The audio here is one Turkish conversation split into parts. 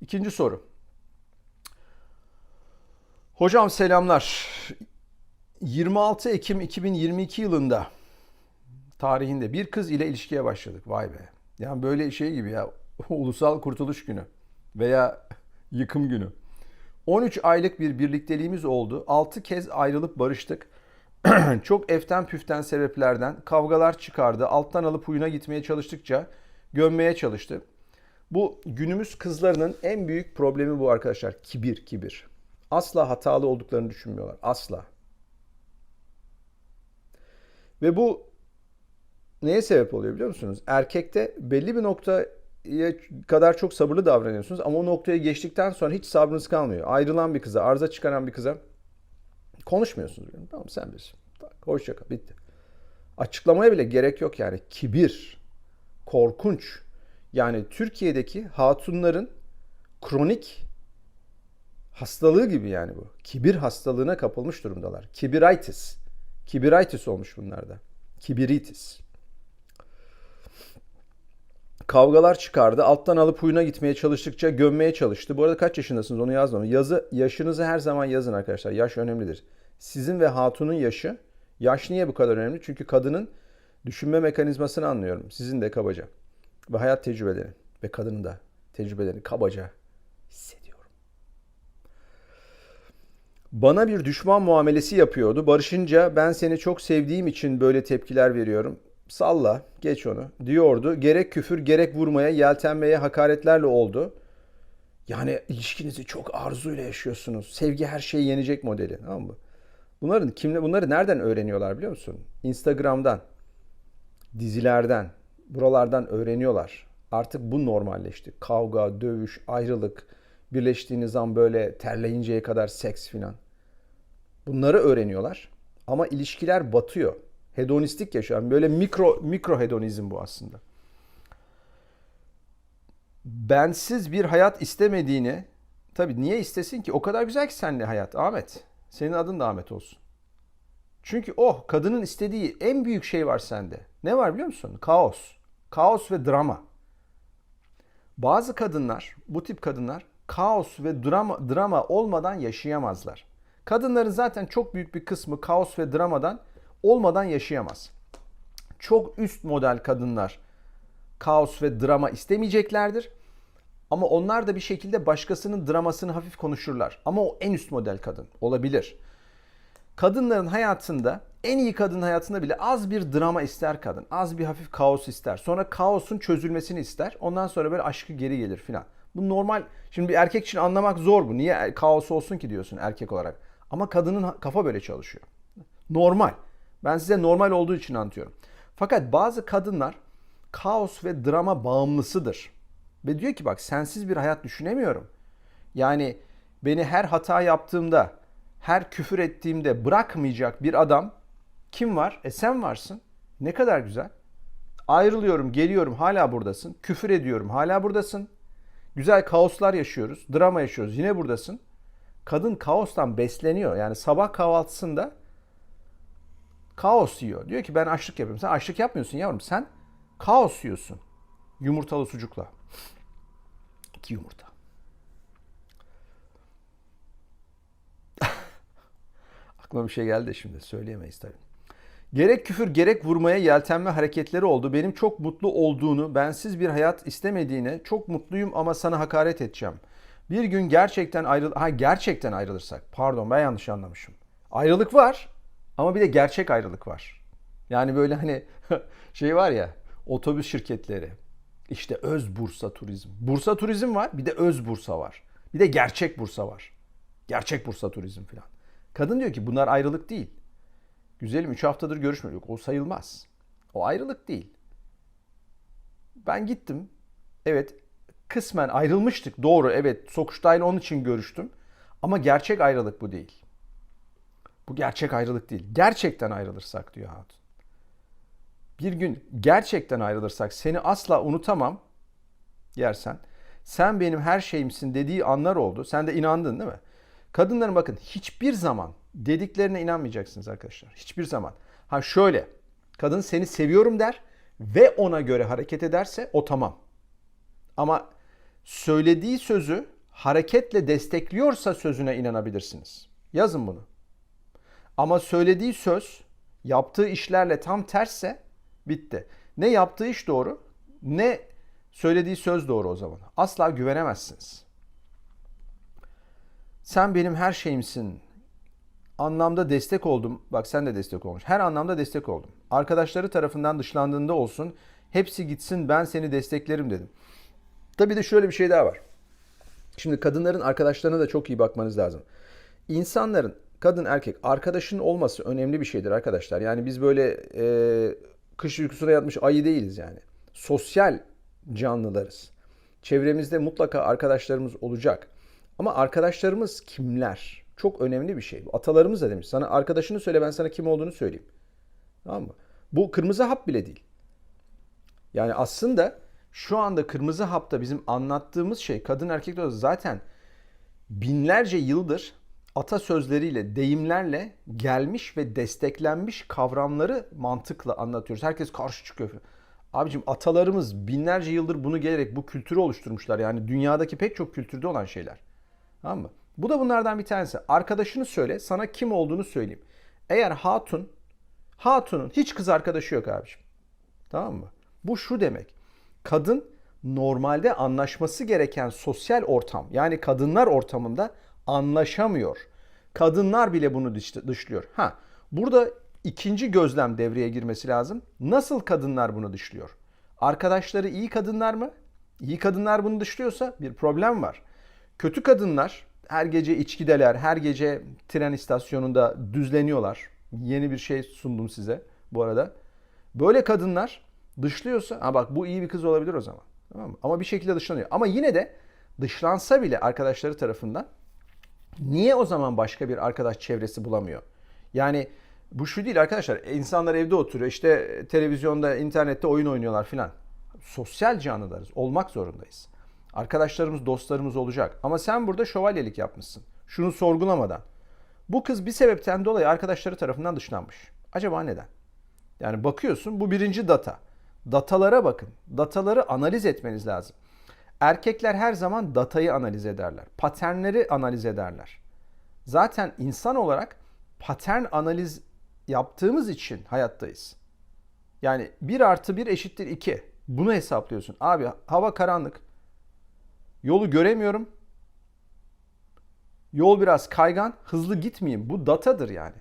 İkinci soru. Hocam selamlar. 26 Ekim 2022 yılında tarihinde bir kız ile ilişkiye başladık. Vay be. Yani böyle şey gibi ya. Ulusal Kurtuluş Günü veya yıkım günü. 13 aylık bir birlikteliğimiz oldu. 6 kez ayrılıp barıştık. Çok eften püften sebeplerden kavgalar çıkardı. Alttan alıp huyuna gitmeye çalıştıkça gömmeye çalıştı. Bu günümüz kızlarının en büyük problemi bu arkadaşlar. Kibir, kibir. Asla hatalı olduklarını düşünmüyorlar. Asla. Ve bu neye sebep oluyor biliyor musunuz? Erkekte belli bir noktaya kadar çok sabırlı davranıyorsunuz ama o noktaya geçtikten sonra hiç sabrınız kalmıyor. Ayrılan bir kıza, arıza çıkaran bir kıza konuşmuyorsunuz. Tamam sen bilirsin. Hoşça kal. Bitti. Açıklamaya bile gerek yok yani. Kibir. Korkunç. Yani Türkiye'deki hatunların kronik hastalığı gibi yani bu. Kibir hastalığına kapılmış durumdalar. Kibiritis. Kibiritis olmuş bunlarda. Kibiritis. Kavgalar çıkardı. Alttan alıp huyuna gitmeye çalıştıkça gömmeye çalıştı. Bu arada kaç yaşındasınız onu yazmam. Yazı, yaşınızı her zaman yazın arkadaşlar. Yaş önemlidir. Sizin ve hatunun yaşı. Yaş niye bu kadar önemli? Çünkü kadının düşünme mekanizmasını anlıyorum. Sizin de kabaca. Ve hayat tecrübeleri. Ve kadının da tecrübelerini kabaca hissediyorum. Bana bir düşman muamelesi yapıyordu. Barışınca ben seni çok sevdiğim için böyle tepkiler veriyorum. Salla, geç onu diyordu. Gerek küfür, gerek vurmaya, yeltenmeye, hakaretlerle oldu. Yani ilişkinizi çok arzuyla yaşıyorsunuz. Sevgi her şeyi yenecek modeli. Tamam mı? Bunların kimle bunları nereden öğreniyorlar biliyor musun? Instagram'dan, dizilerden, buralardan öğreniyorlar. Artık bu normalleşti. Kavga, dövüş, ayrılık, birleştiğiniz an böyle terleyinceye kadar seks filan. Bunları öğreniyorlar. Ama ilişkiler batıyor. Hedonistik yaşam. Böyle mikro mikro hedonizm bu aslında. Bensiz bir hayat istemediğini tabii niye istesin ki? O kadar güzel ki seninle hayat Ahmet. Senin adın da Ahmet olsun. Çünkü oh kadının istediği en büyük şey var sende. Ne var biliyor musun? Kaos. Kaos ve drama. Bazı kadınlar, bu tip kadınlar kaos ve drama, drama olmadan yaşayamazlar. Kadınların zaten çok büyük bir kısmı kaos ve dramadan olmadan yaşayamaz. Çok üst model kadınlar kaos ve drama istemeyeceklerdir. Ama onlar da bir şekilde başkasının dramasını hafif konuşurlar. Ama o en üst model kadın olabilir. Kadınların hayatında en iyi kadın hayatında bile az bir drama ister kadın. Az bir hafif kaos ister. Sonra kaosun çözülmesini ister. Ondan sonra böyle aşkı geri gelir filan. Bu normal. Şimdi bir erkek için anlamak zor bu. Niye kaos olsun ki diyorsun erkek olarak. Ama kadının kafa böyle çalışıyor. Normal. Ben size normal olduğu için anlatıyorum. Fakat bazı kadınlar kaos ve drama bağımlısıdır. Ve diyor ki bak sensiz bir hayat düşünemiyorum. Yani beni her hata yaptığımda, her küfür ettiğimde bırakmayacak bir adam kim var? E sen varsın. Ne kadar güzel. Ayrılıyorum, geliyorum, hala buradasın. Küfür ediyorum, hala buradasın. Güzel kaoslar yaşıyoruz, drama yaşıyoruz, yine buradasın. Kadın kaostan besleniyor. Yani sabah kahvaltısında kaos yiyor. Diyor ki ben açlık yapıyorum. Sen açlık yapmıyorsun yavrum. Sen kaos yiyorsun. Yumurtalı sucukla. İki yumurta. Aklıma bir şey geldi şimdi söyleyemeyiz tabii. Gerek küfür gerek vurmaya yeltenme hareketleri oldu. Benim çok mutlu olduğunu, bensiz bir hayat istemediğine, çok mutluyum ama sana hakaret edeceğim. Bir gün gerçekten ayrıl ha gerçekten ayrılırsak. Pardon ben yanlış anlamışım. Ayrılık var ama bir de gerçek ayrılık var. Yani böyle hani şey var ya otobüs şirketleri. İşte öz Bursa Turizm. Bursa Turizm var bir de öz Bursa var. Bir de gerçek Bursa var. Gerçek Bursa Turizm falan. Kadın diyor ki bunlar ayrılık değil. Güzelim 3 haftadır görüşmüyoruz. O sayılmaz. O ayrılık değil. Ben gittim. Evet kısmen ayrılmıştık. Doğru evet Sokuştay'la onun için görüştüm. Ama gerçek ayrılık bu değil. Bu gerçek ayrılık değil. Gerçekten ayrılırsak diyor Hatun. Bir gün gerçekten ayrılırsak seni asla unutamam yersen. Sen benim her şeyimsin dediği anlar oldu. Sen de inandın değil mi? Kadınların bakın hiçbir zaman dediklerine inanmayacaksınız arkadaşlar. Hiçbir zaman. Ha şöyle. Kadın seni seviyorum der ve ona göre hareket ederse o tamam. Ama söylediği sözü hareketle destekliyorsa sözüne inanabilirsiniz. Yazın bunu. Ama söylediği söz yaptığı işlerle tam tersse bitti. Ne yaptığı iş doğru ne söylediği söz doğru o zaman. Asla güvenemezsiniz. Sen benim her şeyimsin. Anlamda destek oldum. Bak sen de destek olmuş. Her anlamda destek oldum. Arkadaşları tarafından dışlandığında olsun. Hepsi gitsin ben seni desteklerim dedim. Tabii de şöyle bir şey daha var. Şimdi kadınların arkadaşlarına da çok iyi bakmanız lazım. İnsanların kadın erkek arkadaşın olması önemli bir şeydir arkadaşlar. Yani biz böyle e, kış uykusuna yatmış ayı değiliz yani. Sosyal canlılarız. Çevremizde mutlaka arkadaşlarımız olacak. Ama arkadaşlarımız kimler? Çok önemli bir şey. Atalarımız da demiş. Sana arkadaşını söyle ben sana kim olduğunu söyleyeyim. Tamam mı? Bu kırmızı hap bile değil. Yani aslında şu anda kırmızı hapta bizim anlattığımız şey kadın erkek de zaten binlerce yıldır atasözleriyle, deyimlerle gelmiş ve desteklenmiş kavramları mantıkla anlatıyoruz. Herkes karşı çıkıyor. Abicim atalarımız binlerce yıldır bunu gelerek bu kültürü oluşturmuşlar. Yani dünyadaki pek çok kültürde olan şeyler. Tamam mı? Bu da bunlardan bir tanesi. Arkadaşını söyle, sana kim olduğunu söyleyeyim. Eğer hatun, hatunun hiç kız arkadaşı yok abiciğim. Tamam mı? Bu şu demek. Kadın normalde anlaşması gereken sosyal ortam yani kadınlar ortamında anlaşamıyor. Kadınlar bile bunu dışlıyor. Ha, burada ikinci gözlem devreye girmesi lazım. Nasıl kadınlar bunu dışlıyor? Arkadaşları iyi kadınlar mı? İyi kadınlar bunu dışlıyorsa bir problem var. Kötü kadınlar her gece içkideler, her gece tren istasyonunda düzleniyorlar. Yeni bir şey sundum size bu arada. Böyle kadınlar dışlıyorsa, ha bak bu iyi bir kız olabilir o zaman. Tamam mı? Ama bir şekilde dışlanıyor. Ama yine de dışlansa bile arkadaşları tarafından niye o zaman başka bir arkadaş çevresi bulamıyor? Yani bu şu değil arkadaşlar. İnsanlar evde oturuyor. işte televizyonda, internette oyun oynuyorlar filan. Sosyal canlılarız. Olmak zorundayız. Arkadaşlarımız, dostlarımız olacak. Ama sen burada şövalyelik yapmışsın. Şunu sorgulamadan. Bu kız bir sebepten dolayı arkadaşları tarafından dışlanmış. Acaba neden? Yani bakıyorsun bu birinci data. Datalara bakın. Dataları analiz etmeniz lazım. Erkekler her zaman datayı analiz ederler. Paternleri analiz ederler. Zaten insan olarak patern analiz yaptığımız için hayattayız. Yani 1 artı 1 eşittir 2. Bunu hesaplıyorsun. Abi hava karanlık. Yolu göremiyorum. Yol biraz kaygan. Hızlı gitmeyeyim. Bu datadır yani.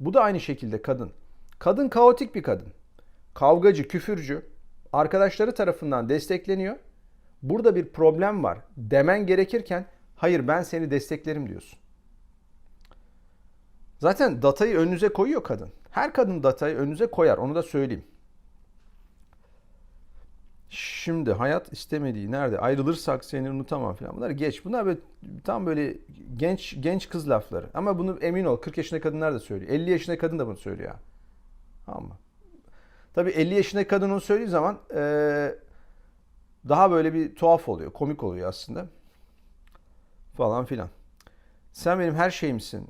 Bu da aynı şekilde kadın. Kadın kaotik bir kadın. Kavgacı, küfürcü. Arkadaşları tarafından destekleniyor. Burada bir problem var demen gerekirken hayır ben seni desteklerim diyorsun. Zaten datayı önünüze koyuyor kadın. Her kadın datayı önünüze koyar onu da söyleyeyim. Şimdi hayat istemediği nerede? Ayrılırsak seni unutamam falan. Bunlar geç. Bunlar böyle tam böyle genç genç kız lafları. Ama bunu emin ol 40 yaşında kadınlar da söylüyor. 50 yaşında kadın da bunu söylüyor. Tamam mı? Tabii 50 yaşında kadın onu söylediği zaman ee, daha böyle bir tuhaf oluyor. Komik oluyor aslında. Falan filan. Sen benim her şeyimsin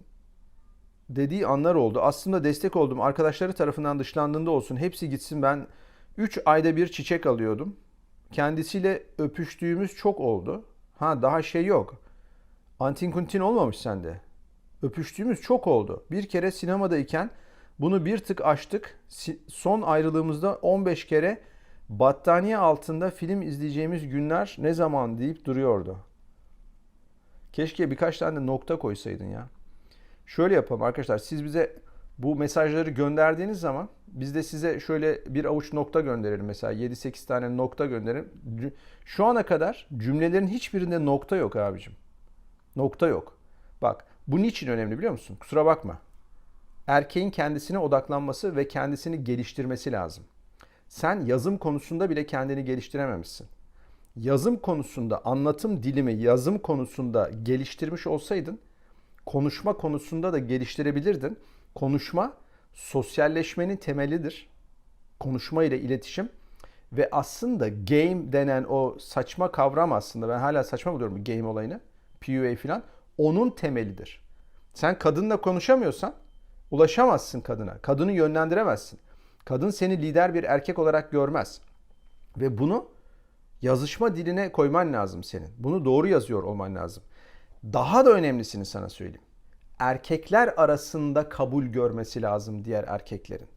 dediği anlar oldu. Aslında destek oldum. Arkadaşları tarafından dışlandığında olsun. Hepsi gitsin ben 3 ayda bir çiçek alıyordum. Kendisiyle öpüştüğümüz çok oldu. Ha daha şey yok. Antin kuntin olmamış sende. Öpüştüğümüz çok oldu. Bir kere sinemadayken bunu bir tık açtık. Son ayrılığımızda 15 kere battaniye altında film izleyeceğimiz günler ne zaman deyip duruyordu. Keşke birkaç tane nokta koysaydın ya. Şöyle yapalım arkadaşlar. Siz bize bu mesajları gönderdiğiniz zaman biz de size şöyle bir avuç nokta gönderelim mesela 7-8 tane nokta gönderelim. Şu ana kadar cümlelerin hiçbirinde nokta yok abicim. Nokta yok. Bak bu niçin önemli biliyor musun? Kusura bakma. Erkeğin kendisine odaklanması ve kendisini geliştirmesi lazım. Sen yazım konusunda bile kendini geliştirememişsin. Yazım konusunda, anlatım dilimi yazım konusunda geliştirmiş olsaydın konuşma konusunda da geliştirebilirdin. Konuşma sosyalleşmenin temelidir. Konuşma ile iletişim ve aslında game denen o saçma kavram aslında ben hala saçma buluyorum bu game olayını. PUA falan onun temelidir. Sen kadınla konuşamıyorsan ulaşamazsın kadına. Kadını yönlendiremezsin. Kadın seni lider bir erkek olarak görmez. Ve bunu Yazışma diline koyman lazım senin. Bunu doğru yazıyor olman lazım. Daha da önemlisini sana söyleyeyim. Erkekler arasında kabul görmesi lazım diğer erkeklerin.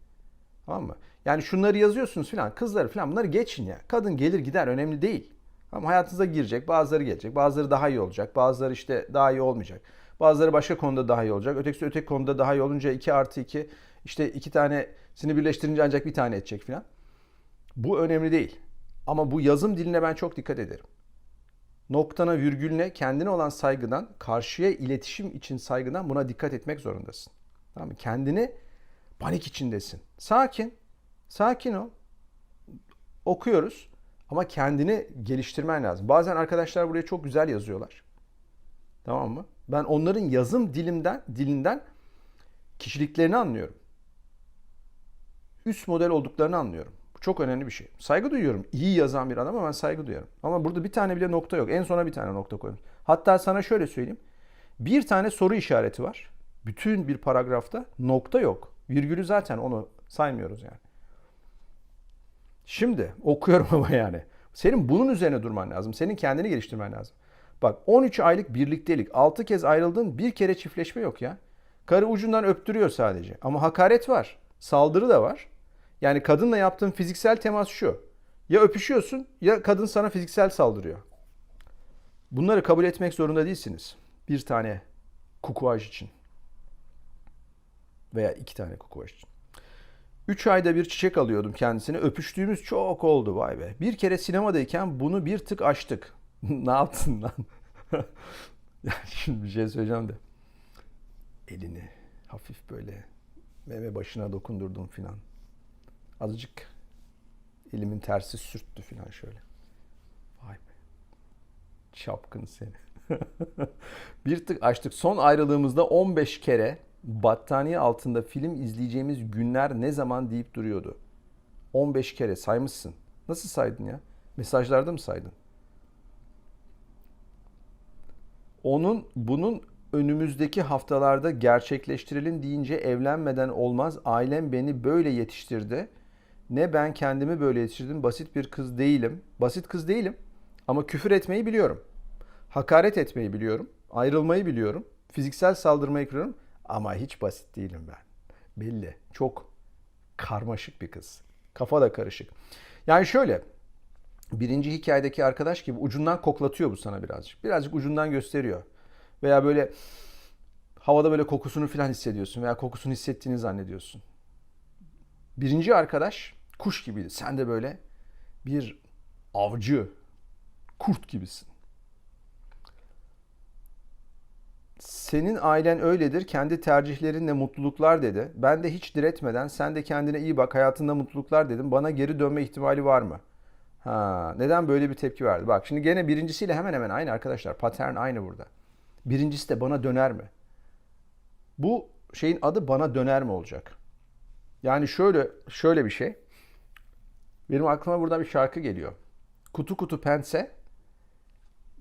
Tamam mı? Yani şunları yazıyorsunuz filan, kızları filan bunları geçin ya. Kadın gelir gider önemli değil. Ama hayatınıza girecek, bazıları gelecek, bazıları daha iyi olacak, bazıları işte daha iyi olmayacak. Bazıları başka konuda daha iyi olacak. Ötekisi öteki konuda daha iyi olunca 2 artı 2 işte iki tanesini birleştirince ancak bir tane edecek filan. Bu önemli değil. Ama bu yazım diline ben çok dikkat ederim. Noktana, virgülüne, kendine olan saygıdan, karşıya iletişim için saygıdan buna dikkat etmek zorundasın. Tamam mı? Kendini panik içindesin. Sakin. Sakin ol. Okuyoruz ama kendini geliştirmen lazım. Bazen arkadaşlar buraya çok güzel yazıyorlar. Tamam mı? Ben onların yazım dilimden, dilinden kişiliklerini anlıyorum. Üst model olduklarını anlıyorum. Çok önemli bir şey. Saygı duyuyorum. İyi yazan bir adama ben saygı duyuyorum. Ama burada bir tane bile nokta yok. En sona bir tane nokta koymuş. Hatta sana şöyle söyleyeyim. Bir tane soru işareti var. Bütün bir paragrafta nokta yok. Virgülü zaten onu saymıyoruz yani. Şimdi okuyorum ama yani. Senin bunun üzerine durman lazım. Senin kendini geliştirmen lazım. Bak 13 aylık birliktelik. 6 kez ayrıldın bir kere çiftleşme yok ya. Karı ucundan öptürüyor sadece. Ama hakaret var. Saldırı da var. Yani kadınla yaptığın fiziksel temas şu. Ya öpüşüyorsun ya kadın sana fiziksel saldırıyor. Bunları kabul etmek zorunda değilsiniz. Bir tane kukuaj için. Veya iki tane kukuaj için. Üç ayda bir çiçek alıyordum kendisine. Öpüştüğümüz çok oldu vay be. Bir kere sinemadayken bunu bir tık açtık. ne yaptın lan? ya şimdi bir şey söyleyeceğim de. Elini hafif böyle meme başına dokundurdum filan. Azıcık elimin tersi sürttü filan şöyle. Vay be. Çapkın seni. bir tık açtık. Son ayrılığımızda 15 kere battaniye altında film izleyeceğimiz günler ne zaman deyip duruyordu. 15 kere saymışsın. Nasıl saydın ya? Mesajlarda mı saydın? Onun bunun önümüzdeki haftalarda gerçekleştirelim deyince evlenmeden olmaz. Ailem beni böyle yetiştirdi. Ne ben kendimi böyle yetiştirdim. Basit bir kız değilim. Basit kız değilim. Ama küfür etmeyi biliyorum. Hakaret etmeyi biliyorum. Ayrılmayı biliyorum. Fiziksel saldırmayı biliyorum. Ama hiç basit değilim ben. Belli. Çok karmaşık bir kız. Kafa da karışık. Yani şöyle. Birinci hikayedeki arkadaş gibi ucundan koklatıyor bu sana birazcık. Birazcık ucundan gösteriyor. Veya böyle havada böyle kokusunu falan hissediyorsun veya kokusunu hissettiğini zannediyorsun. Birinci arkadaş kuş gibiydi. Sen de böyle bir avcı, kurt gibisin. Senin ailen öyledir, kendi tercihlerinle mutluluklar dedi. Ben de hiç diretmeden sen de kendine iyi bak, hayatında mutluluklar dedim. Bana geri dönme ihtimali var mı? Ha, neden böyle bir tepki verdi? Bak şimdi gene birincisiyle hemen hemen aynı arkadaşlar. Pattern aynı burada. Birincisi de bana döner mi? Bu şeyin adı bana döner mi olacak? Yani şöyle şöyle bir şey. Benim aklıma burada bir şarkı geliyor. Kutu kutu pense,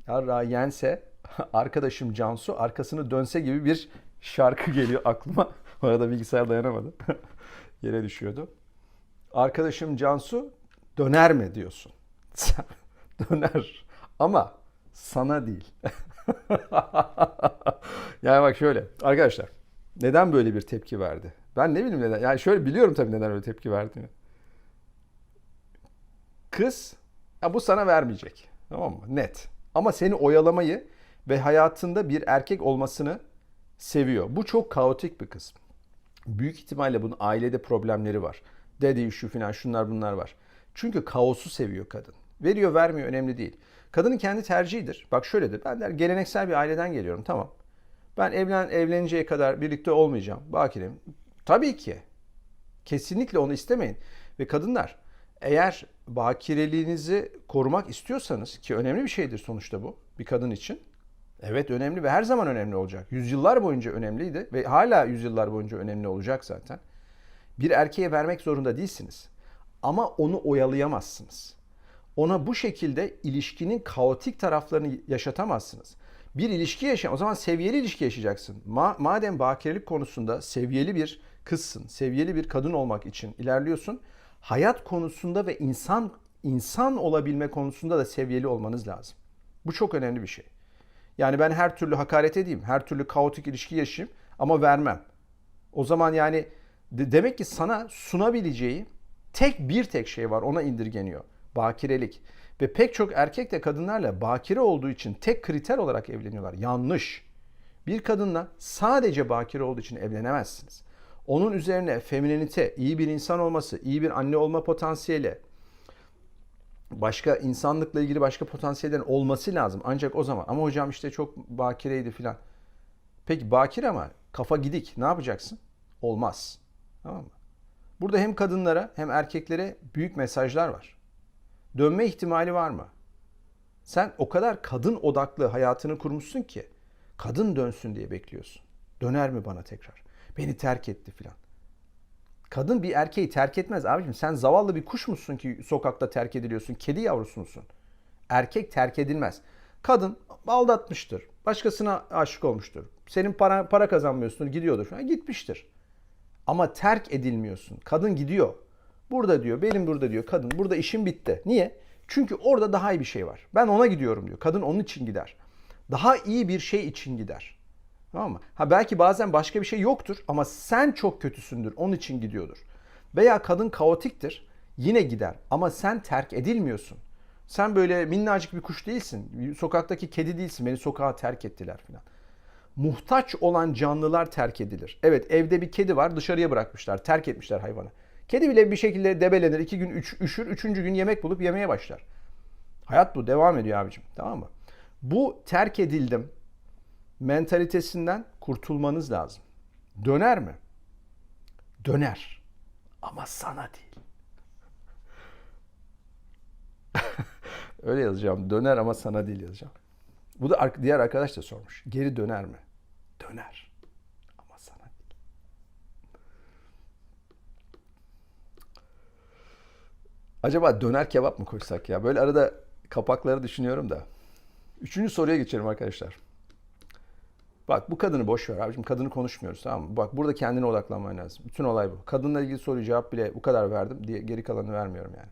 yarra yense, arkadaşım Cansu arkasını dönse gibi bir şarkı geliyor aklıma. O arada bilgisayar dayanamadı. Yere düşüyordu. Arkadaşım Cansu döner mi diyorsun? döner. Ama sana değil. yani bak şöyle arkadaşlar neden böyle bir tepki verdi? Ben ne bileyim neden. Yani şöyle biliyorum tabii neden öyle tepki verdiğini. Kız ya bu sana vermeyecek. Tamam mı? Net. Ama seni oyalamayı ve hayatında bir erkek olmasını seviyor. Bu çok kaotik bir kız. Büyük ihtimalle bunun ailede problemleri var. Dede şu filan şunlar bunlar var. Çünkü kaosu seviyor kadın. Veriyor vermiyor önemli değil. Kadının kendi tercihidir. Bak şöyledir. Ben der geleneksel bir aileden geliyorum. Tamam. Ben evlen evleneceğe kadar birlikte olmayacağım. Bakirem. Tabii ki. Kesinlikle onu istemeyin. Ve kadınlar eğer bakireliğinizi korumak istiyorsanız ki önemli bir şeydir sonuçta bu bir kadın için. Evet önemli ve her zaman önemli olacak. Yüzyıllar boyunca önemliydi ve hala yüzyıllar boyunca önemli olacak zaten. Bir erkeğe vermek zorunda değilsiniz. Ama onu oyalayamazsınız. Ona bu şekilde ilişkinin kaotik taraflarını yaşatamazsınız. Bir ilişki yaşa, o zaman seviyeli ilişki yaşayacaksın. Ma madem bakirelik konusunda seviyeli bir kızsın, seviyeli bir kadın olmak için ilerliyorsun, hayat konusunda ve insan insan olabilme konusunda da seviyeli olmanız lazım. Bu çok önemli bir şey. Yani ben her türlü hakaret edeyim, her türlü kaotik ilişki yaşayayım ama vermem. O zaman yani de- demek ki sana sunabileceği tek bir tek şey var ona indirgeniyor. Bakirelik. Ve pek çok erkek de kadınlarla bakire olduğu için tek kriter olarak evleniyorlar. Yanlış. Bir kadınla sadece bakire olduğu için evlenemezsiniz. Onun üzerine feminenite, iyi bir insan olması, iyi bir anne olma potansiyeli, başka insanlıkla ilgili başka potansiyellerin olması lazım. Ancak o zaman ama hocam işte çok bakireydi filan. Peki bakir ama kafa gidik. Ne yapacaksın? Olmaz. Tamam mı? Burada hem kadınlara hem erkeklere büyük mesajlar var. Dönme ihtimali var mı? Sen o kadar kadın odaklı hayatını kurmuşsun ki kadın dönsün diye bekliyorsun. Döner mi bana tekrar? Beni terk etti filan. Kadın bir erkeği terk etmez abicim. Sen zavallı bir kuş musun ki sokakta terk ediliyorsun? Kedi yavrusu musun? Erkek terk edilmez. Kadın aldatmıştır. Başkasına aşık olmuştur. Senin para, para kazanmıyorsun gidiyordur falan. Gitmiştir. Ama terk edilmiyorsun. Kadın gidiyor. Burada diyor, benim burada diyor kadın. Burada işim bitti. Niye? Çünkü orada daha iyi bir şey var. Ben ona gidiyorum diyor. Kadın onun için gider. Daha iyi bir şey için gider. Tamam mı? Ha belki bazen başka bir şey yoktur ama sen çok kötüsündür. Onun için gidiyordur. Veya kadın kaotiktir. Yine gider ama sen terk edilmiyorsun. Sen böyle minnacık bir kuş değilsin. Sokaktaki kedi değilsin. Beni sokağa terk ettiler falan. Muhtaç olan canlılar terk edilir. Evet evde bir kedi var dışarıya bırakmışlar. Terk etmişler hayvanı. Kedi bile bir şekilde debelenir. iki gün üç, üşür. Üçüncü gün yemek bulup yemeye başlar. Hayat bu. Devam ediyor abicim. Tamam mı? Bu terk edildim mentalitesinden kurtulmanız lazım. Döner mi? Döner. Ama sana değil. Öyle yazacağım. Döner ama sana değil yazacağım. Bu da diğer arkadaş da sormuş. Geri döner mi? Döner. Ama sana değil. Acaba döner kebap mı koysak ya? Böyle arada kapakları düşünüyorum da. Üçüncü soruya geçelim arkadaşlar. Bak bu kadını boş ver abicim. Kadını konuşmuyoruz tamam mı? Bak burada kendine odaklanman lazım. Bütün olay bu. Kadınla ilgili soruyu cevap bile bu kadar verdim diye geri kalanını vermiyorum yani.